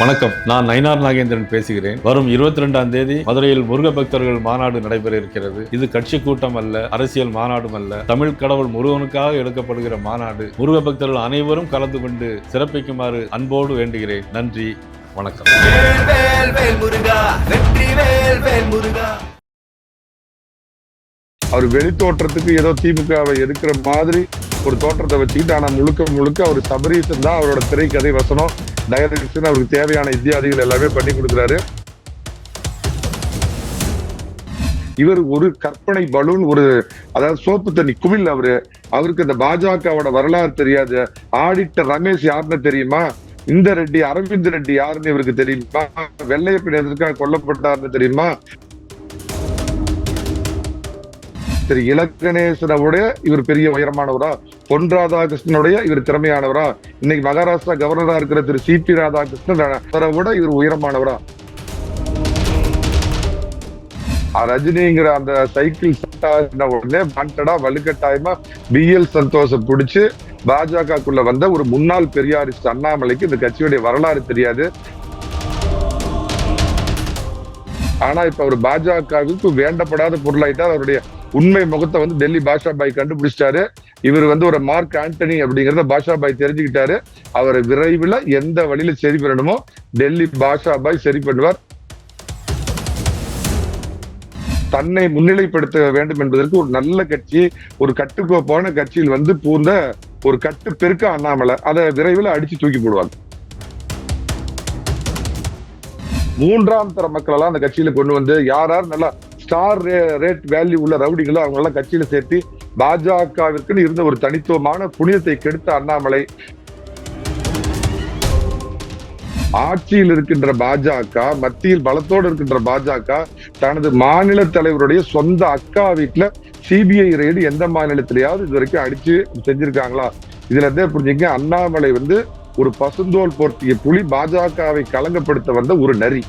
வணக்கம். நான் நயினார் நாகேந்திரன் பேசுகிறேன். வரும் இருபத்தி ரெண்டாம் தேதி மதுரையில் முருக பக்தர்கள் மாநாடு நடைபெற இருக்கிறது இது கட்சி கூட்டம் அல்ல அரசியல் மாநாடும் அல்ல. தமிழ் கடவுள் முருகனுக்காக எடுக்கப்படுகிற மாநாடு. முருக பக்தர்கள் அனைவரும் கலந்து கொண்டு சிறப்பிக்குமாறு அன்போடு வேண்டுகிறேன். நன்றி வணக்கம். அவர் வெளி தோற்றத்துக்கு ஏதோ திமுகவை எதிர்க்கிற மாதிரி ஒரு தோற்றத்தை வச்சுக்கிட்டு ஆனா முழுக்க முழுக்க அவர் சபரீசன் தான் அவரோட திரைக்கதை வசனம். டைரக்ஷன் அவருக்கு தேவையான இத்தியாதிகள் எல்லாமே பண்ணி கொடுக்குறாரு. இவர் ஒரு கற்பனை பலூன் ஒரு அதாவது சோப்பு தண்ணி குமிழ் அவரு. அவருக்கு இந்த பாஜகவோட வரலாறு தெரியாது. ஆடிட்டர் ரமேஷ் யாருன்னு தெரியுமா? இந்த ரெட்டி அரவிந்த் ரெட்டி யாருன்னு இவருக்கு தெரியுமா? வெள்ளையப்பன் எதற்காக கொல்லப்பட்டார்னு தெரியுமா? திரு இலக்கணேசனவுடைய இவர் பெரிய உயரமானவரா பொன் ராதாகிருஷ்ணனுடைய இவர் திறமையானவரா இன்னைக்கு மகாராஷ்டிரா கவர்னரா இருக்கிற திரு சி பி ராதாகிருஷ்ணன் அவரை விட இவர் உயரமானவரா. ரஜினிங்கிற அந்த சைக்கிள் சட்டான உடனே வாண்டடா வலுக்கட்டாயமா பி எல் சந்தோஷம் பிடிச்சு பாஜகக்குள்ள வந்த ஒரு முன்னாள் பெரியாரிஸ்ட் அண்ணாமலைக்கு இந்த கட்சியுடைய வரலாறு தெரியாது. ஆனா இப்ப அவர் பாஜகவுக்கு வேண்டப்படாத பொருளாயிட்டா அவருடைய உண்மை முகத்தை வந்து டெல்லி பாஷா பாய் கண்டுபிடிச்சிட்டாரு. இவர் வந்து ஒரு மார்க் ஆண்டனி அப்படிங்கிறத பாஷா பாய் தெரிஞ்சுக்கிட்டாரு. அவரை விரைவில் எந்த வழியில சரி பண்ணணுமோ டெல்லி பாஷா பாய் சரி பண்ணுவார். தன்னை முன்னிலைப்படுத்த வேண்டும் என்பதற்கு ஒரு நல்ல கட்சி ஒரு கட்டுக்கோப்பான கட்சியில் வந்து பூந்த ஒரு கட்டு பெருக்க அண்ணாமலை அதை விரைவில் அடிச்சு தூக்கி போடுவாங்க. மூன்றாம் தர மக்கள் எல்லாம் அந்த கட்சியில கொண்டு வந்து யார் யார் நல்லா ஸ்டார் ரேட் வேல்யூ உள்ள ரவுடிகளை அவங்களெல்லாம் கட்சியில் கட்சியில சேர்த்து பாஜகவிற்குன்னு இருந்த ஒரு தனித்துவமான புனிதத்தை கெடுத்த அண்ணாமலை. ஆட்சியில் இருக்கின்ற பாஜக மத்தியில் பலத்தோடு இருக்கின்ற பாஜக தனது மாநில தலைவருடைய சொந்த அக்கா வீட்டுல சிபிஐ ரெய்டு எந்த மாநிலத்திலேயாவது இது வரைக்கும் அடிச்சு செஞ்சிருக்காங்களா? இதுல இருந்தே புரிஞ்சுங்க அண்ணாமலை வந்து ஒரு பசுந்தோல் போர்த்திய புலி பாஜகவை கலங்கப்படுத்த வந்த ஒரு நரி.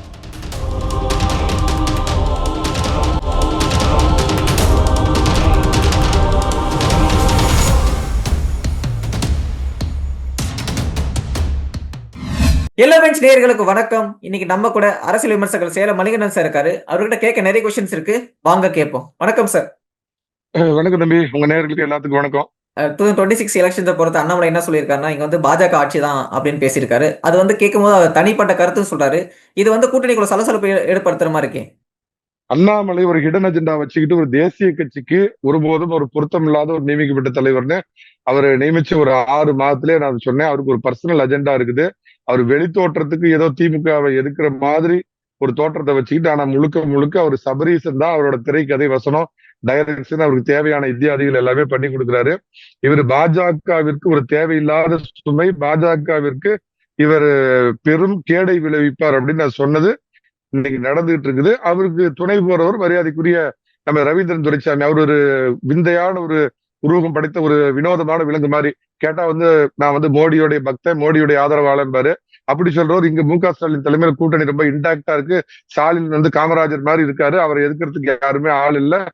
எல்லோவென்ஸ் நேயர்களுக்கு வணக்கம். இன்னைக்கு நம்ம கூட அரசியல் விமர்சகர் சேலம் மணிகண்டன் சார் இருக்காரு. அவர்கிட்ட கேட்க நிறைய கொஸ்டின்ஸ் இருக்கு. வாங்க கேட்போம். வணக்கம் சார் வணக்கம் தம்பி. உங்க நேர்களுக்கு எல்லாத்துக்கும் வணக்கம். டூ டுவெண்ட்டி சிக்ஸ் எலெக்ஷன்ஸை பொறுத்து அண்ணாமலை என்ன சொல்லியிருக்காருன்னா இங்க வந்து பாஜக ஆட்சி தான் அப்படின்னு பேசியிருக்காரு. அது வந்து கேட்கும்போது அவர் தனிப்பட்ட கருத்துன்னு சொல்றாரு. இது வந்து கூட்டணிக்குள்ள சலசலப்பு ஏற்படுத்துற மாதிரி இருக்கே. அண்ணாமலை ஒரு ஹிடன் அஜெண்டா வச்சுக்கிட்டு ஒரு தேசிய கட்சிக்கு ஒருபோதும் ஒரு பொருத்தம் இல்லாத ஒரு நியமிக்கப்பட்ட தலைவர்னு அவர் நியமிச்ச ஒரு ஆறு மாதத்திலே நான் சொன்னேன். அவருக்கு ஒரு பர்சனல் அஜெண்டா இருக்குது. அவர் வெளி தோற்றத்துக்கு ஏதோ திமுகவை எதுக்குற மாதிரி ஒரு தோற்றத்தை வச்சுக்கிட்டு ஆனா முழுக்க முழுக்க அவர் சபரீசன் தான் அவரோட திரைக்கதை வசனம். டைரக்ஷன் அவருக்கு தேவையான இத்தியாதிகள் எல்லாமே பண்ணி கொடுக்குறாரு. இவர் பாஜகவிற்கு ஒரு தேவையில்லாத சுமை பாஜகவிற்கு இவர் பெரும் கேடை விளைவிப்பார் அப்படின்னு நான் சொன்னது இன்னைக்கு நடந்துகிட்டு இருக்குது. அவருக்கு துணை போறவர் மரியாதைக்குரிய நம்ம ரவீந்திரன் துரைசாமி. அவர் ஒரு விந்தையான ஒரு உருவகம் படைத்த ஒரு வினோதமான விலங்கு மாதிரி. கேட்டா வந்து நான் வந்து மோடியோடைய பக்தன் மோடியுடைய ஆதரவாளன் பாரு. அப்படி சொல்றவர் இங்க மு க ஸ்டாலின் தலைமையில கூட்டணி ரொம்ப இன்டாக்டா இருக்கு. ஸ்டாலின் வந்து காமராஜர் மாதிரி இருக்காரு. அவரை எதிர்க்கிறதுக்கு யாருமே ஆள் இல்ல.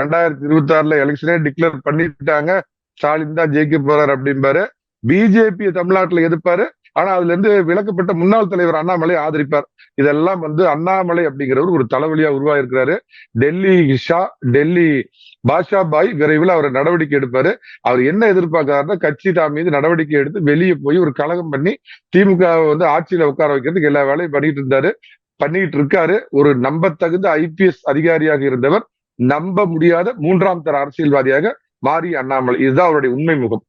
ரெண்டாயிரத்தி இருபத்தி ஆறுல எலெக்ஷனே டிக்ளேர் பண்ணிட்டாங்க. ஸ்டாலின் தான் ஜெயிக்க போறாரு அப்படிம்பாரு. பிஜேபி தமிழ்நாட்டுல எதிர்ப்பாரு. ஆனா அதுல இருந்து விளக்கப்பட்ட முன்னாள் தலைவர் அண்ணாமலை ஆதரிப்பார். இதெல்லாம் வந்து அண்ணாமலை அப்படிங்கிறவர் ஒரு தலைவலியா உருவாயிருக்கிறாரு. டெல்லி ஷா டெல்லி பாஷா பாய் விரைவில் அவர் நடவடிக்கை எடுப்பாரு. அவர் என்ன எதிர்பார்க்கிறாருன்னா கட்சி தான் மீது நடவடிக்கை எடுத்து வெளியே போய் ஒரு கழகம் பண்ணி திமுக வந்து ஆட்சியில உட்கார வைக்கிறதுக்கு எல்லா வேலையும் பண்ணிட்டு இருந்தாரு. பண்ணிட்டு இருக்காரு. ஒரு நம்பத்தகுந்த ஐபிஎஸ் அதிகாரியாக இருந்தவர் நம்ப முடியாத மூன்றாம் தர அரசியல்வாதியாக மாறி அண்ணாமலை. இதுதான் அவருடைய உண்மை முகம்.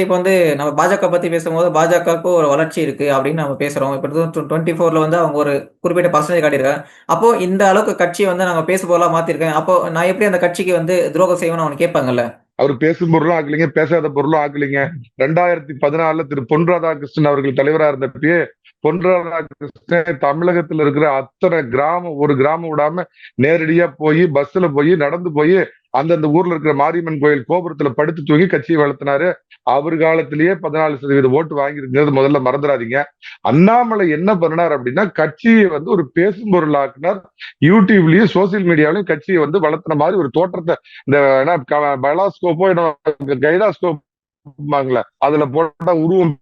இப்போ வந்து நம்ம பாஜக பத்தி பேசும்போது பாஜகவுக்கு ஒரு வளர்ச்சி இருக்கு அப்படின்னு நம்ம பேசுறோம். இப்போ டுவெண்ட்டி ஃபோர்ல வந்து அவங்க ஒரு குறிப்பிட்ட பர்சன்டேஜ் காட்டியிருக்காங்க. அப்போ இந்த அளவுக்கு கட்சியை வந்து நாங்க பேச போலா மாத்திருக்கேன். அப்போ நான் எப்படி அந்த கட்சிக்கு வந்து துரோகம் செய்வேன்னு அவன் கேட்பாங்கல்ல? அவர் பேசும் பொருளும் ஆக்கலிங்க பேசாத பொருளும் ஆக்கலிங்க. ரெண்டாயிரத்தி பதினாலுல திரு பொன் ராதாகிருஷ்ணன் அவர்கள் தலைவரா இருந்தப்பயே பொன் ராதாகிருஷ்ணன் தமிழகத்துல இருக்கிற அத்தனை கிராமம் ஒரு கிராமம் விடாம நேரடியா போய் பஸ்ல போய் நடந்து போய் அந்தந்த ஊர்ல இருக்கிற மாரியம்மன் கோயில் கோபுரத்துல படுத்து தூங்கி கட்சியை வளர்த்தினாரு. அவர் காலத்திலேயே பதினாலு சதவீத ஓட்டு வாங்கியிருக்கிறது முதல்ல மறந்துடாதீங்க. அண்ணாமலை என்ன பண்ணினார் அப்படின்னா கட்சியை வந்து ஒரு பேசும் பொருள் யூடியூப்லயும் சோசியல் மீடியாவிலயும் கட்சியை வந்து வளர்த்தின மாதிரி ஒரு தோற்றத்தை இந்த என்ன க- பலாஸ்கோப்போ கைடாஸ்கோப் அதுல போட்ட உருவம்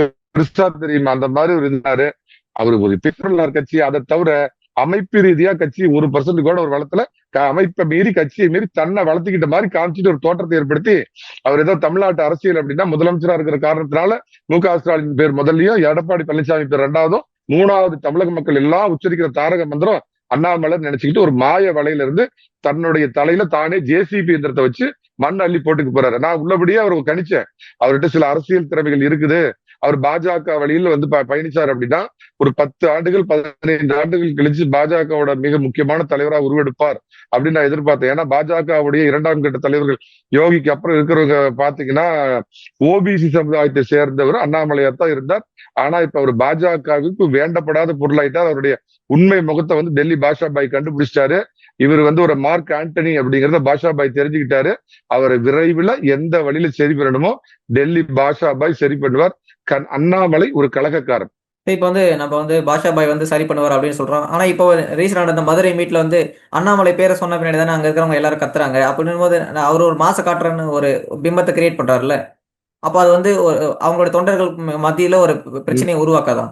பெருசா தெரியுமா? அந்த மாதிரி ஒரு இருந்தாரு. அவரு ஒரு பிப்ரலார் கட்சி. அதை தவிர அமைப்பு ரீதியா கட்சி ஒரு பர்சன்ட் கூட ஒரு வளத்துல அமைப்பை மீறி கட்சியை மீறி தன்னை வளர்த்துக்கிட்ட மாதிரி காமிச்சிட்டு ஒரு தோற்றத்தை ஏற்படுத்தி அவர் ஏதோ தமிழ்நாட்டு அரசியல் அப்படின்னா முதலமைச்சரா இருக்கிற காரணத்தினால மு க ஸ்டாலின் பேர் முதல்லயும் எடப்பாடி பழனிசாமி பேர் ரெண்டாவதும் மூணாவது தமிழக மக்கள் எல்லாம் உச்சரிக்கிற தாரக மந்திரம் அண்ணாமலை நினைச்சுக்கிட்டு ஒரு மாய வலையில இருந்து தன்னுடைய தலையில தானே ஜேசிபி எந்திரத்தை வச்சு மண் அள்ளி போட்டுக்கு போறாரு. நான் உள்ளபடியே அவர் கணிச்சேன். அவர்கிட்ட சில அரசியல் திறமைகள் இருக்குது. அவர் பாஜக வழியில் வந்து ப- பயணிச்சார் அப்படின்னா ஒரு பத்து ஆண்டுகள் பதினைந்து ஆண்டுகள் கழிச்சு பாஜகவோட மிக முக்கியமான தலைவரா உருவெடுப்பார் அப்படின்னு நான் எதிர்பார்த்தேன். ஏன்னா பாஜகவுடைய இரண்டாம் கட்ட தலைவர்கள் யோகிக்கு அப்புறம் இருக்கிறவங்க பாத்தீங்கன்னா ஓபிசி சமுதாயத்தை சேர்ந்தவர் அண்ணாமலையார் தான் இருந்தார். ஆனா இப்ப அவர் பாஜகவுக்கு வேண்டப்படாத பொருளாயிட்டார். அவருடைய உண்மை முகத்தை வந்து டெல்லி பாஷா பாய் கண்டுபிடிச்சிட்டாரு. இவர் வந்து ஒரு மார்க் ஆண்டனி அப்படிங்கிறத பாஷா பாய் தெரிஞ்சுக்கிட்டாரு. அவரை விரைவில் எந்த வழியில சரி பண்ணணுமோ டெல்லி பாஷா பாய் சரி பண்ணுவார். கண் அண்ணாமலை ஒரு கழகக்காரன் இப்போ வந்து நம்ம வந்து பாஷா பாய் வந்து சரி பண்ணுவார் அப்படின்னு சொல்றோம். ஆனா இப்போ ரீசெண்டாக நடந்த மதுரை மீட்ல வந்து அண்ணாமலை பேரை சொன்ன பின்னாடி தானே அங்க இருக்கிறவங்க எல்லாரும் கத்துறாங்க. அப்படின்னும் போது நான் அவர் ஒரு மாச காட்டுறன்னு ஒரு பிம்பத்தை கிரியேட் பண்றாருல்ல. அப்போ அது வந்து ஒரு அவங்களோட தொண்டர்கள் மத்தியில ஒரு பிரச்சனையை உருவாக்காதான்.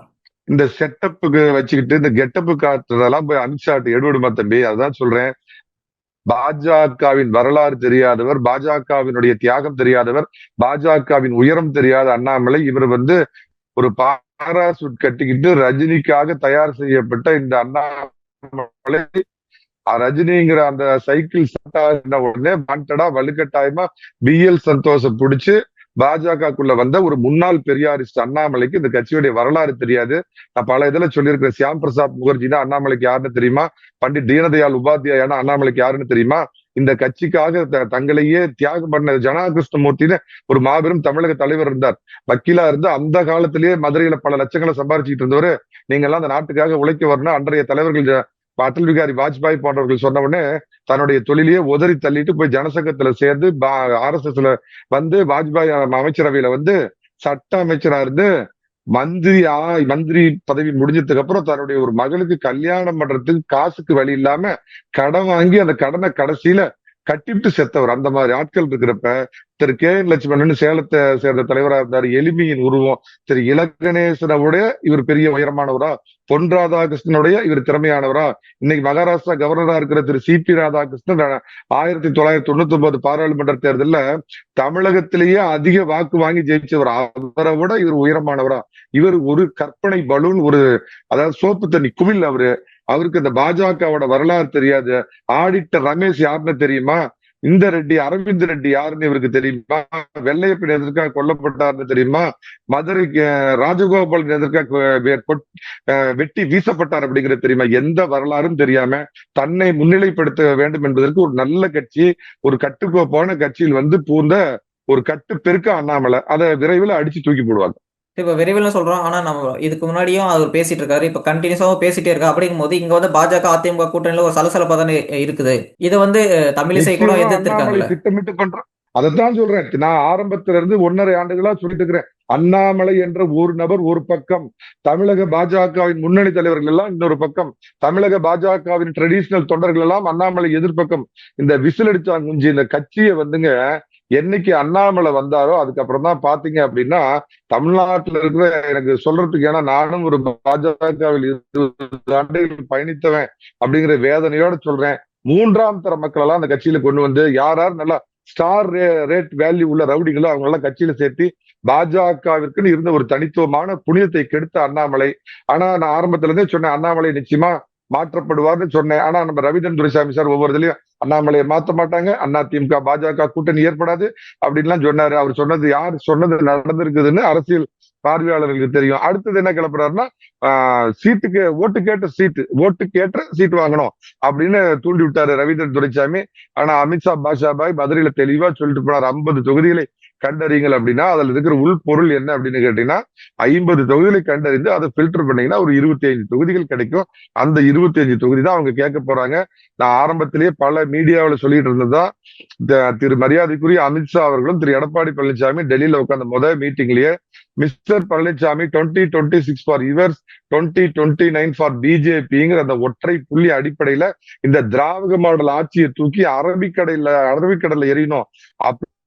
இந்த செட்டப்புக்கு வச்சுக்கிட்டு இந்த கெட்டப்பு காட்டுறதெல்லாம் போய் அனுப்பிச்சாட்டு எடுவிடுமா தம்பி. அதான் சொல்றேன். பாஜகவின் வரலாறு தெரியாதவர் பாஜகவினுடைய தியாகம் தெரியாதவர் பாஜகவின் உயரம் தெரியாத அண்ணாமலை இவர் வந்து ஒரு பாராசூட் கட்டிக்கிட்டு ரஜினிக்காக தயார் செய்யப்பட்ட இந்த அண்ணாமலை. ரஜினிங்கிற அந்த சைக்கிள் ஸ்டார்ட் உடனே வாண்டடா வலுக்கட்டாயமா பிஎல் சந்தோஷம் பிடிச்சு பாஜகக்குள்ள வந்த ஒரு முன்னாள் பெரியாரிஸ்ட் அண்ணாமலைக்கு இந்த கட்சியுடைய வரலாறு தெரியாது. நான் பல இதுல சொல்லியிருக்கிறேன். சியாம் பிரசாத் முகர்ஜினா அண்ணாமலைக்கு யாருன்னு தெரியுமா? பண்டிட் தீனதயாள் உபாத்தியாயான அண்ணாமலைக்கு யாருன்னு தெரியுமா? இந்த கட்சிக்காக த- தங்களையே தியாகம் பண்ண ஜனா கிருஷ்ணமூர்த்தின்னு ஒரு மாபெரும் தமிழக தலைவர் இருந்தார். வக்கீலா இருந்து அந்த காலத்திலேயே மதுரையில பல லட்சங்களை சம்பாரிச்சுட்டு இருந்தவர். நீங்க எல்லாம் அந்த நாட்டுக்காக உழைக்க வரணும். அன்றைய தலைவர்கள் அடல் பிகாரி வாஜ்பாய் போன்றவர்கள் சொன்ன உடனே தன்னுடைய தொழிலையே உதறி தள்ளிட்டு போய் ஜனசங்கத்துல சேர்ந்து ஆர் எஸ் எஸ்ல வந்து வாஜ்பாய் அமைச்சரவையில வந்து சட்ட அமைச்சரா இருந்து மந்திரி ஆ- மந்திரி பதவி முடிஞ்சதுக்கு அப்புறம் தன்னுடைய ஒரு மகளுக்கு கல்யாணம் பண்றதுக்கு காசுக்கு வழி இல்லாம கடன் வாங்கி அந்த கடனை கடைசியில கட்டிட்டு செத்தவர். அந்த மாதிரி ஆட்கள் இருக்கிறப்ப திரு கே என் லட்சுமணன் சேலத்தை சேர்ந்த தலைவரா இருந்தார். எளிமையின் உருவம். திரு இலக்கணேசனவுடைய இவர் பெரிய உயரமானவரா பொன் ராதாகிருஷ்ணனுடைய இவர் திறமையானவரா இன்னைக்கு மகாராஷ்டிரா கவர்னரா இருக்கிற திரு சி பி ராதாகிருஷ்ணன் ஆயிரத்தி தொள்ளாயிரத்தி தொண்ணூத்தி ஒன்பது பாராளுமன்ற தேர்தலில் தமிழகத்திலேயே அதிக வாக்கு வாங்கி ஜெயிச்சவர். அவரை விட இவர் உயரமானவரா. இவர் ஒரு கற்பனை பலூன் ஒரு அதாவது சோப்பு தண்ணி குமிழ் அவரு. அவருக்கு இந்த பாஜகவோட வரலாறு தெரியாது. ஆடிட்டர் ரமேஷ் யாருன்னு தெரியுமா? இந்த ரெட்டி அரவிந்த் ரெட்டி யாருன்னு இவருக்கு தெரியுமா? வெள்ளையப்பன் எதற்காக கொல்லப்பட்டாருன்னு தெரியுமா? மதுரை ராஜகோபால் எதற்காக வெட்டி வீசப்பட்டார் அப்படிங்கிறது தெரியுமா? எந்த வரலாறும் தெரியாம தன்னை முன்னிலைப்படுத்த வேண்டும் என்பதற்கு ஒரு நல்ல கட்சி ஒரு கட்டுக்கோப்பான கட்சியில் வந்து பூந்த ஒரு கட்டு பெருக்க அண்ணாமலை. அதை விரைவில் அடிச்சு தூக்கி போடுவாங்க. இப்போ விரைவில் சொல்றோம். ஆனா நம்ம இதுக்கு முன்னாடியும் அவர் பேசிட்டு இருக்காரு. இப்போ கண்டினியூஸாவும் பேசிட்டே இருக்கா. அப்படிங்கும் போது இங்க வந்து பாஜக அதிமுக கூட்டணியில ஒரு சலசலப்பா தானே இருக்குது. இதை வந்து தமிழிசை கூட நிச்சயமா எதிர்த்து அண்ணாமலை இருக்காங்கல்ல திட்டமிட்டு பண்றான் அதைத்தான் சொல்றேன். நான் ஆரம்பத்துல இருந்து ஒன்னரை ஆண்டுகளா சொல்லிட்டு இருக்கிறேன் அண்ணாமலை என்ற ஒரு நபர் ஒரு பக்கம் தமிழக பாஜகவின் முன்னணி தலைவர்கள் எல்லாம் இன்னொரு பக்கம் தமிழக பாஜகவின் ட்ரெடிஷனல் தொண்டர்கள் எல்லாம் அண்ணாமலை எதிர்ப்பக்கம் இந்த விசில் அடிச்சாங்க குஞ்சு இந்த கட்சியை வந்துங்க என்னைக்கு அண்ணாமலை வந்தாரோ அதுக்கப்புறம் தான் பாத்தீங்க அப்படின்னா தமிழ்நாட்டுல இருக்கிற எனக்கு சொல்றதுக்கு ஏன்னா நானும் ஒரு பாஜகவில் இருபது ஆண்டுகள் பயணித்தவன் அப்படிங்கிற வேதனையோட சொல்றேன். மூன்றாம் தர மக்கள் எல்லாம் அந்த கட்சியில கொண்டு வந்து யார் யார் நல்லா ஸ்டார் ரேட் வேல்யூ உள்ள ரவுடிகளோ அவங்க எல்லாம் கட்சியில சேர்த்து பாஜகவிற்குன்னு இருந்த ஒரு தனித்துவமான புனிதத்தை கெடுத்த அண்ணாமலை. ஆனா நான் ஆரம்பத்துல இருந்தே சொன்னேன் அண்ணாமலை நிச்சயமா மாற்றப்படுவார்னு சொன்னேன். ஆனா நம்ம ரவிதன் துரைசாமி சார் ஒவ்வொரு இதுலயும் அண்ணாமலையை மாத்த மாட்டாங்க. அண்ணா திமுக பாஜக கூட்டணி ஏற்படாது அப்படின்லாம் சொன்னாரு. அவர் சொன்னது யார்? சொன்னது நடந்திருக்குதுன்னு அரசியல் பார்வையாளர்களுக்கு தெரியும். அடுத்தது என்ன கிளப்புறாருன்னா சீட்டுக்கு ஓட்டு கேட்ட சீட்டு ஓட்டு கேட்ட சீட்டு வாங்கணும் அப்படின்னு தூண்டி விட்டாரு ரவீந்திரன் துரைசாமி. ஆனா அமித்ஷா பாஷா பாய் மதுரையில தெளிவா சொல்லிட்டு போனார். ஐம்பது தொகுதிகளை கண்டறியுங்கள் அப்படின்னா அதுல இருக்கிற உள்பொருள் என்ன அப்படின்னு கேட்டீங்கன்னா ஐம்பது தொகுதிகளை கண்டறிந்து அதை ஃபில்டர் பண்ணீங்கன்னா ஒரு இருபத்தி ஐந்து தொகுதிகள் கிடைக்கும். அந்த இருபத்தி அஞ்சு தொகுதி தான் அவங்க கேட்க போறாங்க. நான் ஆரம்பத்திலேயே பல மீடியாவில் சொல்லிட்டு இருந்ததா த- திரு மரியாதைக்குரிய அமித்ஷா அவர்களும் திரு எடப்பாடி பழனிசாமி டெல்லியில உட்காந்த முதல் மீட்டிங்லயே mister Palaniswami twenty twenty six for yours twenty twenty nine for பிஜேபிங்கிற அந்த ஒற்றை புள்ளி அடிப்படையில இந்த திராவிட மாடல் ஆட்சியை தூக்கி அரபிக்கடையில அரபிக்கடல்ல எறியணும்.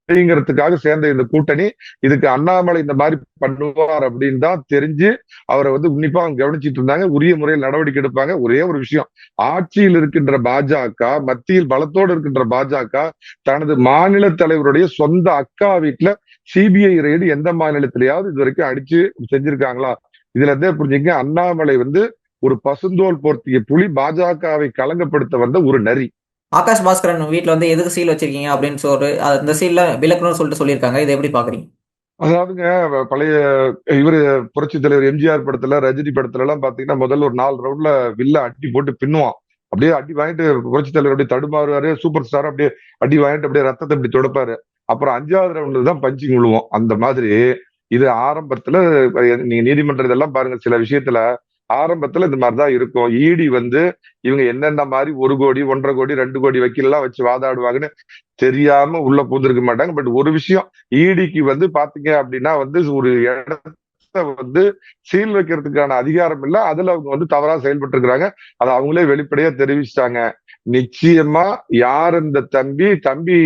அப்படிங்கிறதுக்காக சேர்ந்த இந்த கூட்டணி இதுக்கு அண்ணாமலை இந்த மாதிரி பண்ணுவார் அப்படின்னு தான் தெரிஞ்சு அவரை வந்து உன்னிப்பா அவங்க கவனிச்சிட்டு இருந்தாங்க. உரிய முறையில் நடவடிக்கை எடுப்பாங்க. ஒரே ஒரு விஷயம். ஆட்சியில் இருக்கின்ற பாஜக மத்தியில் பலத்தோடு இருக்கின்ற பாஜக தனது மாநில தலைவருடைய சொந்த அக்கா வீட்டுல சிபிஐ ரெய்டு எந்த மாநிலத்திலேயாவது இது வரைக்கும் அடிச்சு செஞ்சிருக்காங்களா? இதுல இருந்தே புரிஞ்சுங்க. அண்ணாமலை வந்து ஒரு பசுந்தோல் போர்த்திய புலி பாஜகவை கலங்கப்படுத்த வந்த ஒரு நரி. ஆகாஷ் பாஸ்கரன் வீட்டில் வந்து எதுக்கு சீல் வச்சிருக்கீங்க அப்படின்னு சொல்லி அந்த சீல்ல விளக்கணும்னு சொல்லிட்டு சொல்லியிருக்காங்க. இதை எப்படி பாக்குறீங்க? அதாவதுங்க பழைய இவரு புரட்சி தலைவர் எம்ஜிஆர் படத்துல ரஜினி படத்துல எல்லாம் பாத்தீங்கன்னா முதல்ல ஒரு நாலு ரவுண்ட்ல வில்ல அடி போட்டு பின்னுவான். அப்படியே அடி வாங்கிட்டு புரட்சி தலைவர் அப்படியே தடுமாறுவாரு சூப்பர் ஸ்டார் அப்படியே அடி வாங்கிட்டு அப்படியே ரத்தத்தை இப்படி தொடப்பாரு. அப்புறம் அஞ்சாவது ரவுண்ட்ல தான் பஞ்சிங் விழுவோம். அந்த மாதிரி இது ஆரம்பத்துல நீங்க நீதிமன்றம் இதெல்லாம் பாருங்க சில விஷயத்துல ஆரம்பத்துல இந்த மாதிரிதான் இருக்கும். இடி வந்து இவங்க என்னென்ன மாதிரி ஒரு கோடி ஒன்றரை கோடி ரெண்டு கோடி வக்கீல்லாம் வச்சு வாதாடுவாங்கன்னு தெரியாம உள்ள பூந்திருக்க மாட்டாங்க. பட் ஒரு விஷயம் ஈடிக்கு வந்து பாத்தீங்க அப்படின்னா வந்து ஒரு இடத்த வந்து சீல் வைக்கிறதுக்கான அதிகாரம் இல்ல. அதுல அவங்க வந்து தவறா செயல்பட்டு இருக்கிறாங்க அதை அவங்களே வெளிப்படையா தெரிவிச்சிட்டாங்க. நிச்சயமா யார் இந்த தம்பி தம்பி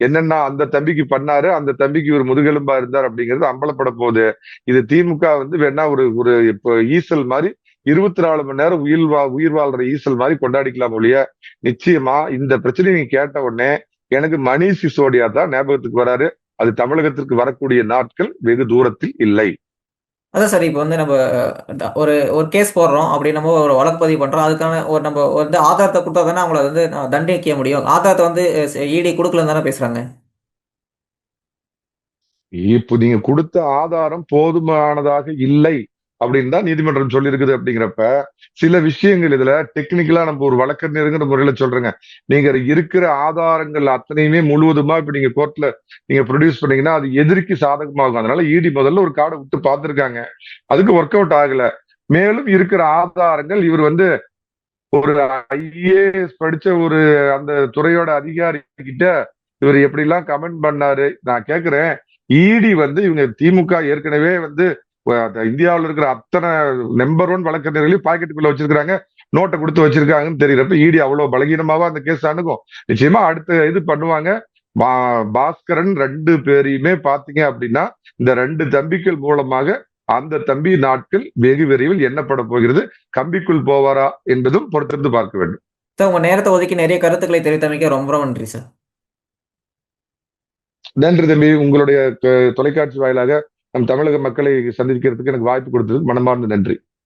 என்னென்ன அந்த தம்பிக்கு பண்ணாரு அந்த தம்பிக்கு ஒரு முதுகெலும்பா இருந்தார் அப்படிங்கிறது அம்பலப்பட போகுது. இது திமுக வந்து வேணா ஒரு ஒரு இப்போ ஈசல் மாதிரி இருபத்தி நாலு மணி நேரம் உயிர் வா உயிர் வாழ்ற ஈசல் மாதிரி கொண்டாடிக்கலாம் ஒழிய நிச்சயமா இந்த பிரச்சனையை நீங்க கேட்ட உடனே எனக்கு மணிஷ் சிசோடியா தான் ஞாபகத்துக்கு வராரு. அது தமிழகத்திற்கு வரக்கூடிய நாட்கள் வெகு தூரத்தில் இல்லை. அதான் சார் இப்போ வந்து நம்ம ஒரு ஒரு கேஸ் போடுறோம். அப்படி நம்ம ஒரு வழக்கு பதிவு பண்றோம். அதுக்கான ஒரு நம்ம வந்து ஆதாரத்தை கொடுத்தா தானே அவங்கள வந்து தண்டிக்க முடியும். ஆதாரத்தை வந்து இடி கொடுக்கலன்னு தானே பேசுறாங்க? இப்போ நீங்க கொடுத்த ஆதாரம் போதுமானதாக இல்லை. அப்படின்னு தான் நீதிமன்றம் சொல்லியிருக்குது அப்படிங்கிறப்ப சில விஷயங்கள் இதுல டெக்னிக்கலா நம்ம ஒரு வழக்கறிஞருங்கிற முறையில சொல்றேங்க. நீங்க இருக்கிற ஆதாரங்கள் அத்தனையுமே முழுவதுமா இப்ப நீங்க கோர்ட்ல நீங்க ப்ரொடியூஸ் பண்ணீங்கன்னா அது எதிரிக்கு சாதகமாகும் அதனால இடி முதல்ல ஒரு காடை விட்டு பார்த்துருக்காங்க. அதுக்கு ஒர்க் அவுட் ஆகல. மேலும் இருக்கிற ஆதாரங்கள் இவர் வந்து ஒரு ஐஏஎஸ் படிச்ச ஒரு அந்த துறையோட அதிகாரி கிட்ட இவர் எப்படிலாம் கமெண்ட் பண்ணாரு? நான் கேக்குறேன். இடி வந்து இவங்க திமுக ஏற்கனவே வந்து இந்தியாவுல இருக்கிற அத்தனை நம்பர் ஒன் வழக்கறிஞர்களையும் பாக்கெட்டுக்குள்ள வச்சிருக்காங்க நோட்டை கொடுத்து வச்சிருக்காங்கன்னு தெரியறப்ப இடி அவ்வளவு பலகீனமாவா அந்த கேஸ் அணுகும். நிச்சயமா அடுத்த இது பண்ணுவாங்க. பாஸ்கரன் ரெண்டு பேரையுமே பாத்தீங்க அப்படின்னா இந்த ரெண்டு தம்பிகள் மூலமாக அந்த தம்பி நாட்கள் வெகு விரைவில் எண்ணப்பட போகிறது. கம்பிக்குள் போவாரா என்பதும் பொறுத்திருந்து பார்க்க வேண்டும். உங்க நேரத்தை ஒதுக்கி நிறைய கருத்துக்களை தெரிவித்தமைக்க ரொம்ப ரொம்ப நன்றி சார். நன்றி தம்பி. உங்களுடைய தொலைக்காட்சி வாயிலாக நம் தமிழக மக்களை சந்திக்கிறதுக்கு எனக்கு வாய்ப்பு கொடுத்ததுக்கு மனமார்ந்த நன்றி.